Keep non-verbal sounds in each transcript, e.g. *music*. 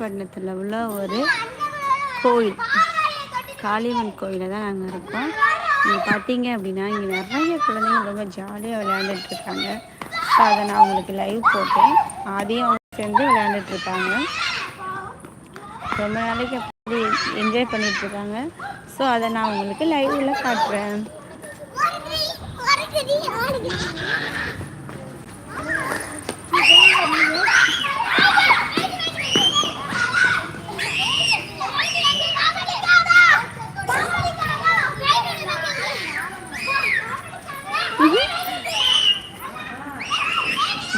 காளியம்பட்டினத்தில் உள்ள ஒரு கோயில். காளியம்மன் கோயிலில் தான் நாங்கள் இருக்கோம். நீங்கள் பார்த்தீங்க அப்படின்னா இங்கே நிறைய குழந்தைங்க ரொம்ப ஜாலியாக விளையாண்டுட்ருக்காங்க ஸோ அதை நான் உங்களுக்கு லைவ் போட்டேன். அதையும் அவங்க சேர்ந்து விளையாண்டுட்ருக்காங்க ரொம்ப நாளைக்கு அப்படி என்ஜாய் பண்ணிகிட்ருக்காங்க ஸோ அதை நான் உங்களுக்கு லைவில் காட்டுறேன்.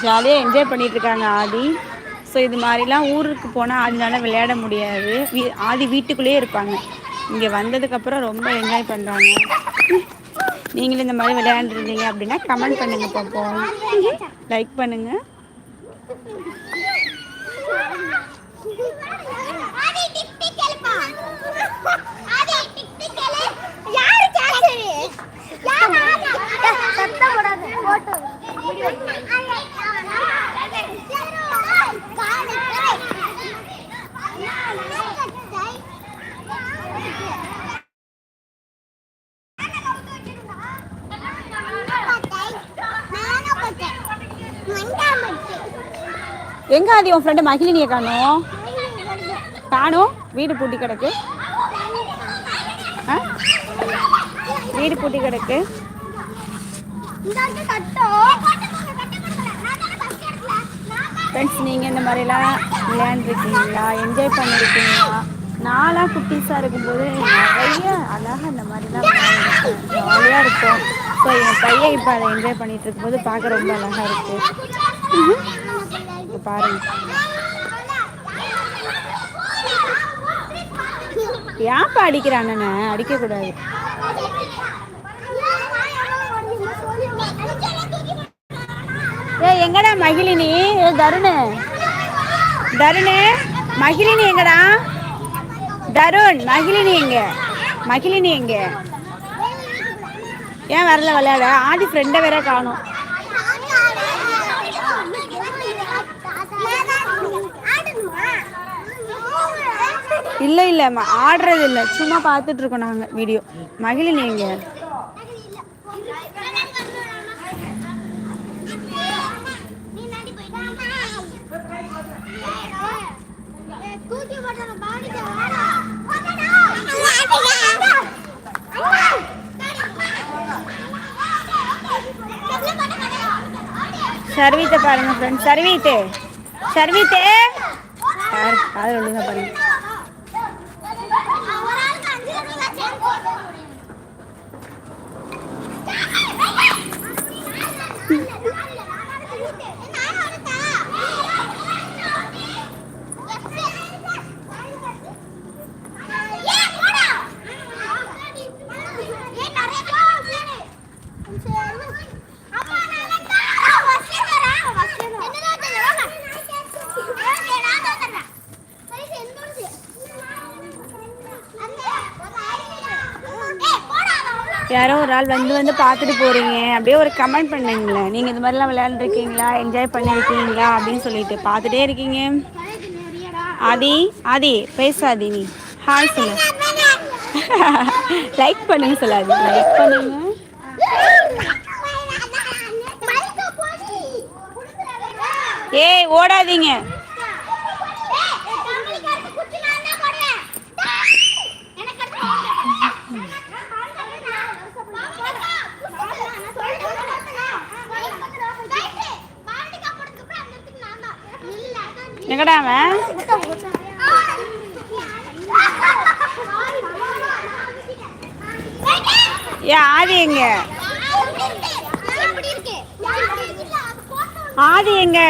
ஜாலியாக என்ஜாய் பண்ணிட்டு இருக்காங்க ஆதி. ஸோ இது மாதிரிலாம் ஊருக்கு போனால் அதனால விளையாட முடியாது. வீ ஆதி வீட்டுக்குள்ளேயே இருப்பாங்க. இங்கே வந்ததுக்கப்புறம் ரொம்ப என்ஜாய் பண்ணுறாங்க நீங்களும் இந்த மாதிரி விளையாண்டுருந்தீங்க அப்படின்னா கமெண்ட் பண்ணுங்க பார்ப்போம் லைக் பண்ணுங்க. எங்க ஆதி உன் ஃப்ரெண்டு மகிழினியை காணும்? காணும். வீடு பூட்டி கிடக்கு. ஆ? வீடு பூட்டி கிடக்கு. ஃப்ரெண்ட்ஸ் நீங்கள் இந்த மாதிரிலாம் விளையாண்டுருக்கீங்களா? என்ஜாய் பண்ணியிருக்கீங்களா நாளாக குட்டீஸாக இருக்கும்போது நிறைய அழகாக இந்த மாதிரிலாம் ஜாலியாக இருக்கும். ஸோ என் பையன் இப்போ அதை என்ஜாய் பண்ணிகிட்டு இருக்கும்போது பார்க்க ரொம்ப அழகாக இருக்கு பாருங்க ஏன்ப்பா அடிக்கிறான் அண்ணனை? அடிக்கக்கூடாது ஏ எங்கடா மகிழினி? ஏ தருணு. தருணு மகிழினி எங்கடா? தருண் மகிழினி எங்க? மகிழினி எங்க? ஏன் வரல விளையாட? ஆதி ஃப்ரெண்டை வேற காணும். இல்லை இல்லை ஆடுறது இல்லை சும்மா பார்த்துட்டு இருக்கோம் நாங்கள் வீடியோ மகிழி நீங்க? சர்வீத்தை பாருங்க ஃப்ரெண்ட்ஸ் சர்வீத்து. சர்வீத்தே. பாரு ஒழுங்கா பாருங்க. யாரோ ஒரு ஆள் வந்து வந்து பார்த்துட்டு போறீங்க. அப்படியே ஒரு கமெண்ட் பண்ணுங்களேன் நீங்க இந்த மாதிரிலாம் விளையாண்டுருக்கீங்களா? என்ஜாய் பண்ணிருக்கீங்களா? அப்படின்னு சொல்லிட்டு பார்த்துட்டே இருக்கீங்க. ஆதி ஆதி பேசாதி நீ. ஹாய் சொல்லு. *laughs* லைக் பண்ணுங்க சொல்லாது லைக் பண்ணுங்க. ஏய் ஓடாதீங்க. எங்கடா அவன்? ஏ ஆதி எங்க? ஆதி எங்க?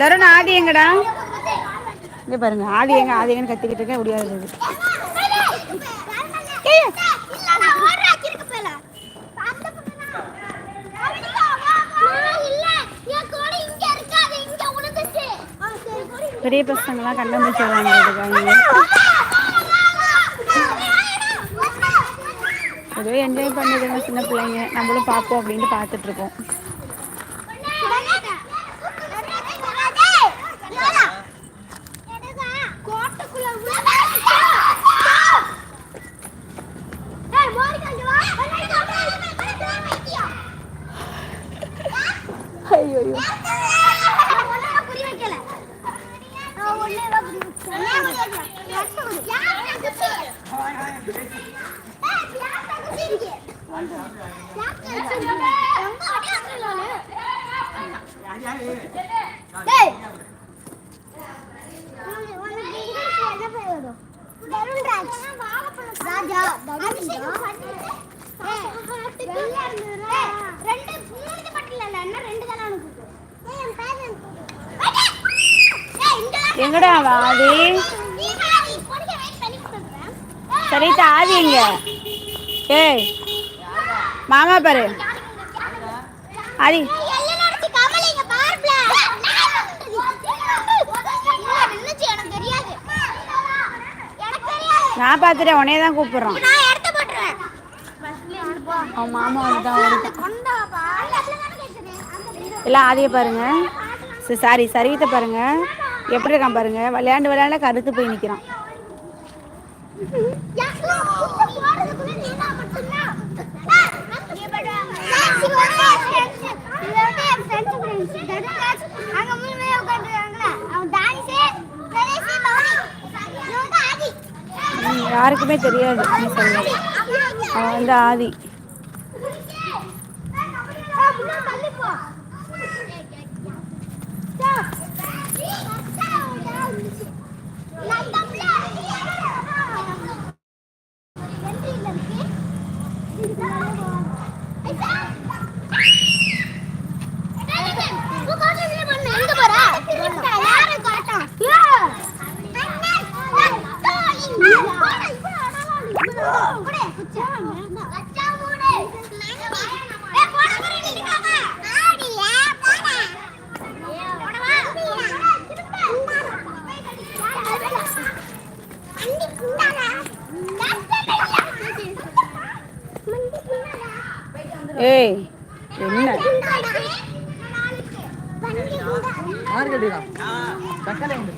தருண் ஆதி எங்கடா? இங்க பாருங்க ஆதி எங்க ஆதி எங்கன்னு கத்திக்கிட்டு இருக்கேன் முடியாது. பெரிய பசங்களாம் கண்ணாமூச்சி விளையாண்டுருக்காங்க ஏதோ என்ஜாய் பண்ணுதுங்க சின்ன பிள்ளைங்க. நம்மளும் பார்ப்போம் அப்படின்ட்டு பார்த்துட்ருக்கோம் 大家三个弟弟两个两个两个两个两个两个两个 சரிதா ஏய் மாமா பாரு. ஆதி நான் பார்த்துட்டேன் உடனே தான் கூப்பிடுறான். அவன் மாமா வந்துட்டான் எல்லாம் ஆதியை பாருங்க. சாரி சரிவித்த பாருங்க. எப்படி இருக்கான் பாருங்க. விளையாண்டு விளையாண்டு கருத்து போய் நிற்கிறான் யாருக்குமே தெரியாது நீ சொல்ல அவன் வந்து ஆதி எங்க போறா யாரு காட்டும் ஏய் என்ன? எனக்கு தான் ரெண்டு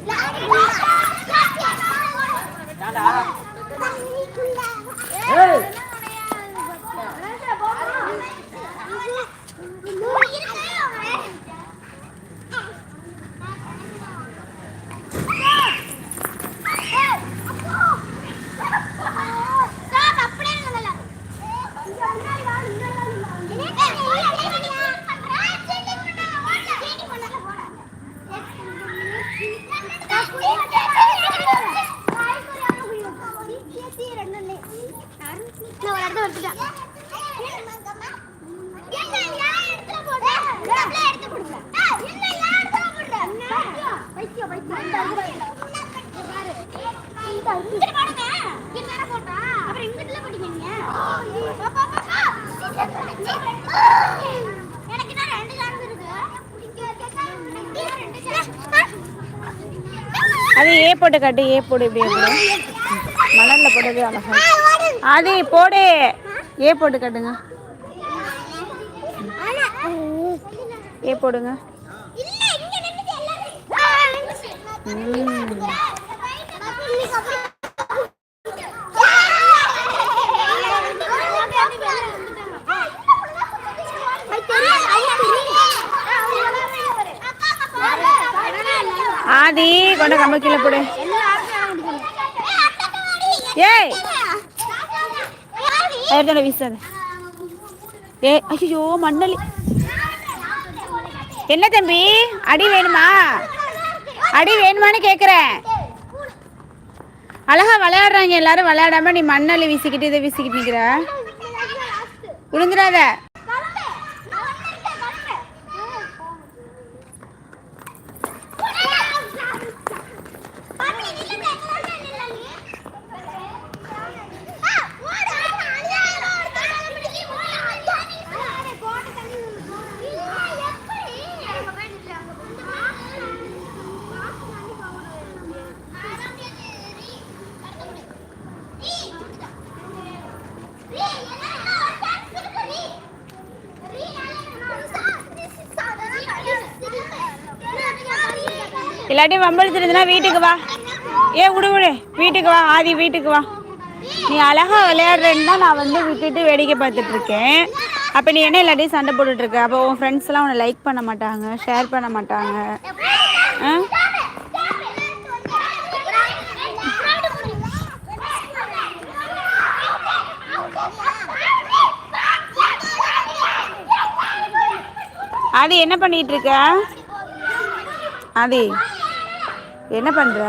காரணம் இருக்கு அது ஏ போட்டு காட்டு ஏ போடு இப்படி போடு மணல்ல போட்டது அழகா ஆதி போடு ஏ போட்டு காட்டுங்க ஏ போடுங்க ஆதி கொண்ட கம்ப கீழே போடு. ஏய். எடுத்தாட வீசாத. ஏ ஐயோ மண்ணலி. என்ன தம்பி? அடி வேணுமா? அடி வேணுமான்னு கேட்குறேன் அழகா விளையாடுறாங்க எல்லாரும். விளையாடாம நீ மண்ணள்ளி வீசிக்கிட்டு இதை வீசிக்கிட்டு நிற்கிற விழுந்துடாத. இல்லாட்டி வம்பழுத்துருந்துன்னா வீட்டுக்கு வா. ஏ விடு விடு வீட்டுக்கு வா ஆதி வீட்டுக்கு வா. நீ அழகா விளையாடுறேன்னு தான் நான் வந்து விட்டுட்டு வேடிக்கை பார்த்துட்டு இருக்கேன். அப்போ நீ என்ன இல்லாட்டி சண்டை போட்டுட்ருக்க அப்போ உன் ஃப்ரெண்ட்ஸ்லாம் உன்னை லைக் பண்ண மாட்டாங்க ஷேர் பண்ண மாட்டாங்க. ஆ? அது என்ன பண்ணிட்டு இருக்க? அது என்ன பண்ற?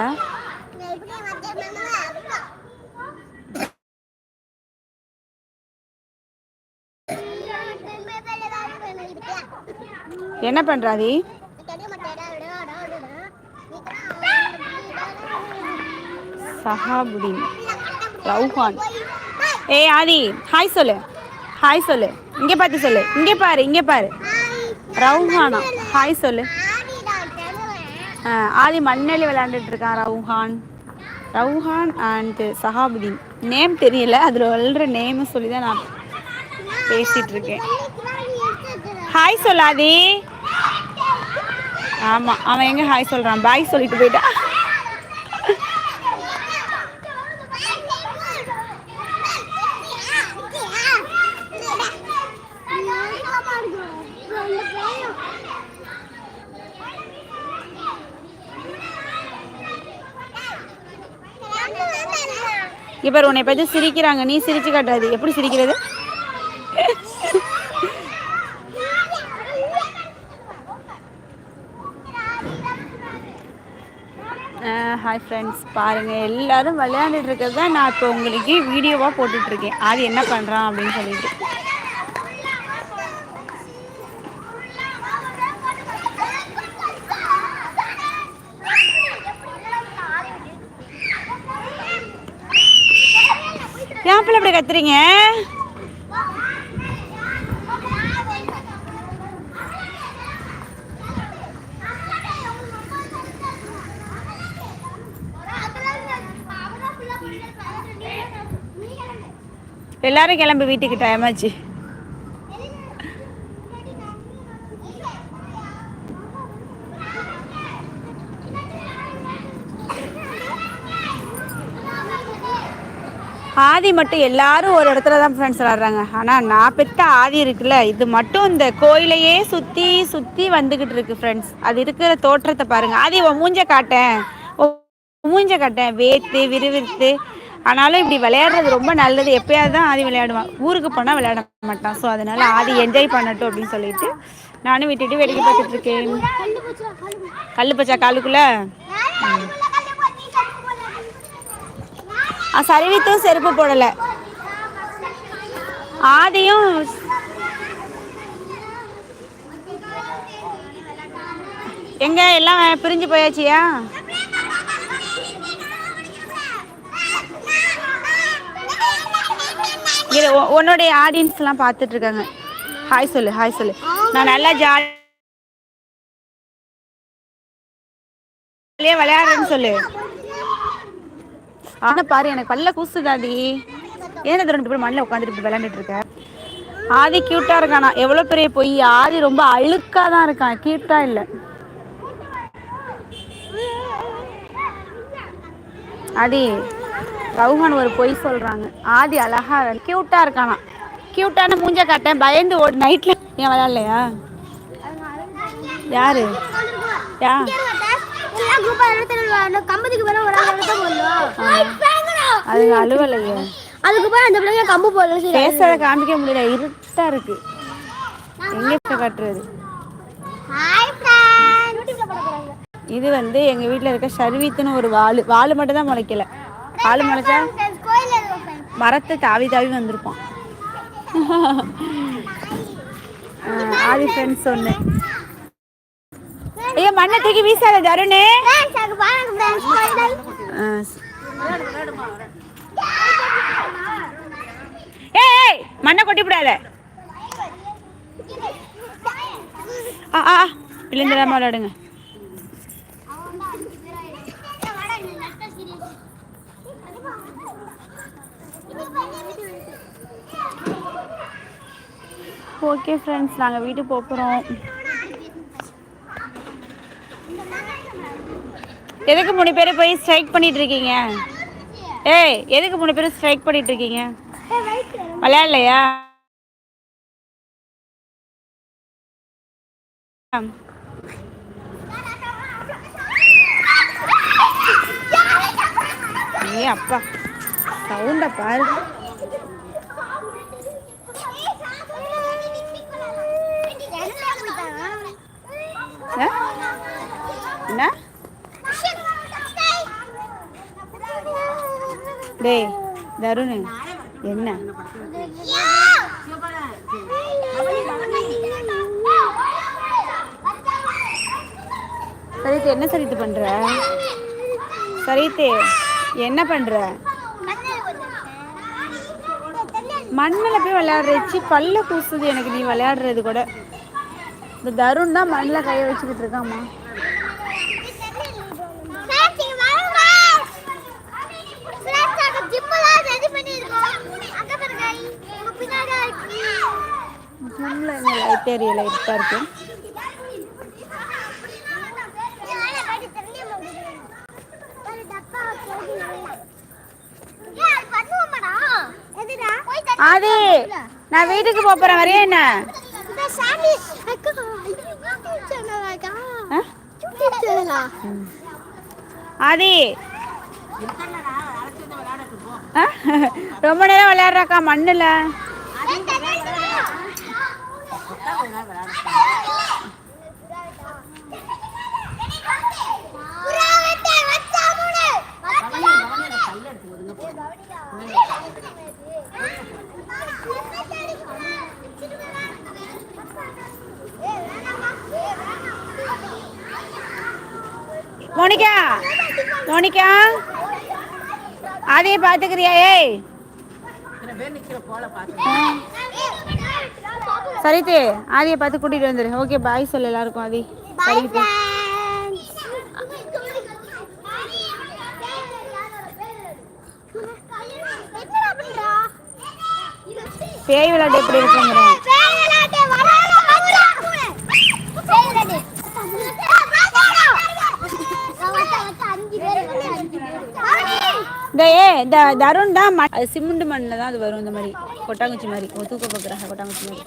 என்ன பண்ணுற அதி ரவுஹான் ஏய் ஆதி ஹாய் சொல்லு. ஹாய் சொல்லு. இங்கே பார்த்து சொல்லு. இங்கே பாரு இங்கே பாரு. ரவுஹானா. ஹாய் சொல்லு. ஆதி மண்ணெளி விளையாண்டுட்டு இருக்கான் ரவுஹான். ரவுஹான் அண்ட் சஹாபுதீன். நேம் தெரியல அதில் வளர்கிற நேமை சொல்லி தான் நான் பேசிகிட்டு இருக்கேன் ஹாய் சொல்லாதி. ஆமாம் அவன் எங்கே ஹாய் சொல்கிறான் பாய் சொல்லிட்டு போயிட்டான் இப்போ உன்னை பற்றி சிரிக்கிறாங்க. நீ சிரிச்சு காட்டாது. எப்படி சிரிக்கிறது? ஹாய் ஃப்ரெண்ட்ஸ் பாருங்கள் எல்லாரும் விளையாண்டுட்டு இருக்கிறது தான் நான் இப்போ உங்களுக்கு வீடியோவாக போட்டுட்ருக்கேன் அது என்ன பண்ணுறான் அப்படின்னு சொல்லிட்டு. ஏன் பிள்ளை இப்படி கத்துறீங்க? எல்லாரும் கிளம்பு வீட்டுக்கு டைம் ஆச்சு ஆதி மட்டும் எல்லாரும் ஒரு இடத்துல தான் ஃப்ரெண்ட்ஸ் விளாட்றாங்க. ஆனால் நான் பெத்த ஆதி இருக்குல்ல இது மட்டும் இந்த கோயிலையே சுற்றி சுற்றி வந்துக்கிட்டு இருக்கு ஃப்ரெண்ட்ஸ் அது இருக்கிற தோற்றத்தை பாருங்க. ஆதி உன் மூஞ்ச காட்டேன். மூஞ்ச காட்டேன். வேத்து விறுவிறுத்து. ஆனாலும் இப்படி விளையாடுறது ரொம்ப நல்லது. எப்பயாவது தான் ஆதி விளையாடுவான். ஊருக்கு போனால் விளையாட மாட்டான். ஸோ அதனால ஆதி என்ஜாய் பண்ணட்டும் அப்படின்னு சொல்லிட்டு நானும் விட்டுட்டு வேடிக்கை பார்த்துட்டு இருக்கேன். கல் பச்சா காலுக்குள்ள? சரிவித்தும் செருப்பு போடலை. ஆதியும் எங்க எல்லாம் பிரிஞ்சு போயாச்சியா? இது உன்னுடைய ஆடியன்ஸ் எல்லாம் பார்த்துட்டு இருக்காங்க. ஹாய் சொல்லு ஹாய் சொல்லு. நான் நல்லா ஜாலியாக விளையாடுறேன்னு சொல்லு. ஆனா பாரு எனக்கு பல்ல கூசுதாடி. ஏன் இது ரெண்டு பேரும் மண்ணில் உட்காந்துட்டு இப்படி விளையாண்டுட்டு இருக்க? ஆதி கியூட்டா இருக்கானா? எவ்வளவு பெரிய பொய்? ஆதி ரொம்ப அழுக்கா தான் இருக்கான் கியூட்டா இல்ல. ஆதி ரவுஹான் ஒரு பொய் சொல்றாங்க. ஆதி அழகா கியூட்டா இருக்கானா? கியூட்டான மூஞ்ச காட்டேன். பயந்து ஓடு. நைட்ல ஏன் விளையாடலையா? யாரு? யா? கம்பத்துக்கு ஒரு போடணும் அதுங்க அலுவலையே அதுக்கு போய் அந்த பிள்ளைங்க கம்பு போடணும் சரி காமிக்க முடியல இருட்டா இருக்கு. எங்க காட்டுறது? இது வந்து எங்க வீட்ல இருக்க ஷர்வீத்துன்னு ஒரு வாளு வாளு மட்டும் தான் முளைக்கல. வாளு முளைச்சா. மரத்தை தாவி தாவி வந்திருப்பான் ஆஹ் ஆதி ஃப்ரெண்ட்ஸ் சொன்னேன். மண்ணை தூக்கி வீசாத தருணே. ஏய் மண்ணை கொட்டி விடாத ஆ ஆ விழுந்துடாம விளையாடுங்க. ஓகே ஃப்ரெண்ட்ஸ் நாங்கள் வீட்டுக்கு போக போகிறோம் எதுக்கு மூணு பேர் போய் ஸ்ட்ரைக் பண்ணிட்டு இருக்கீங்க? ஏய் எதுக்கு மூணு பேரும் ஸ்ட்ரைக் பண்ணிட்டு இருக்கீங்க? விளையாடலையா? ஏ அப்பா சவுண்ட பாரு? என்ன? டேய் தருண். என்ன? சரித்து என்ன சரித்து பண்ற? சரித்து என்ன பண்ற? மண்ணில் போய் விளையாடுறச்சு பல்ல கூசுது எனக்கு நீ விளையாடுறது கூட. இந்த தருண் தான் மண்ணில் கையை வச்சுக்கிட்டு இருக்காம்மா. தெரியல இப்போ லைட் இருக்கு நான் வீட்டுக்கு போறேன். வரையா என்ன? அது ஆதி. ரொம்ப நேரம் விளையாடுறாக்கா மண்ணில். மோனிகா மோனிகா. ஆதியை பார்த்துக்கிறியா? ஏய். சரித்து ஆதியை பார்த்து கூட்டிட்டு வந்துரு. ஓகே பாய் சொல்லு எல்லாருக்கும் ஆதி. சரித்து. பேய் விளையாட்டு எப்படி இருக்குங்கிறேன் இந்த ஏ இந்த தருண் தான் மண் அது சிமெண்ட் மண்ணில் தான் அது வரும் இந்த மாதிரி. கொட்டாங்குச்சி மாதிரி. ஒரு தூக்க பார்க்குறாங்க கொட்டாங்குச்சி மாதிரி.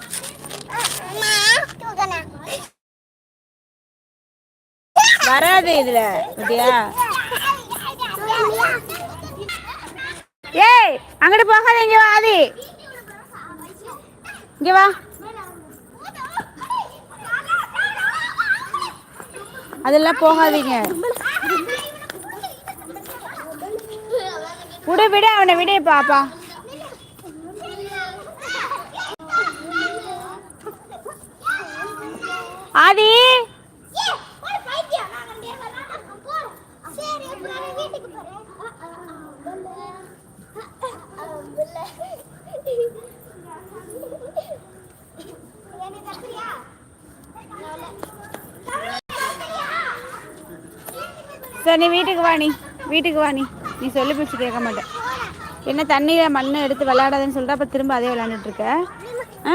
வராது இதுல ஓகேயா ஏய் அங்கிட்டு போகாத இங்க வா ஆதி. இங்க வா. அதெல்லாம் போகாதீங்க. விடு விடு அவனை விடு பாப்பா. ஆதி. சரி நீ வீட்டுக்கு வா நீ. வீட்டுக்கு வா நீ. நீ சொல்லி பிடிச்சி கேட்க மாட்டேன். என்ன தண்ணியில் மண்ணை எடுத்து விளையாடாதுன்னு சொல்லிட்டு அப்போ திரும்ப அதே விளையாண்டுட்டு இருக்க? ஆ?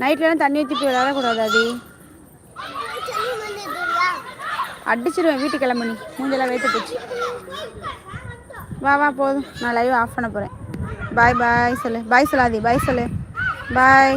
நைட்லலாம் தண்ணி ஊற்றி போய் விளையாடக்கூடாது அது அடிச்சிருவேன் வீட்டுக்கு கிளம்பு நீ. மூஞ்செல்லாம் வேத்து போச்சு. வா வா போதும். நான் லைவ் ஆஃப் பண்ண போகிறேன் பாய் பாய் சொல்லு. பாய் சொல்லாதி பாய் சொல்லு. பாய்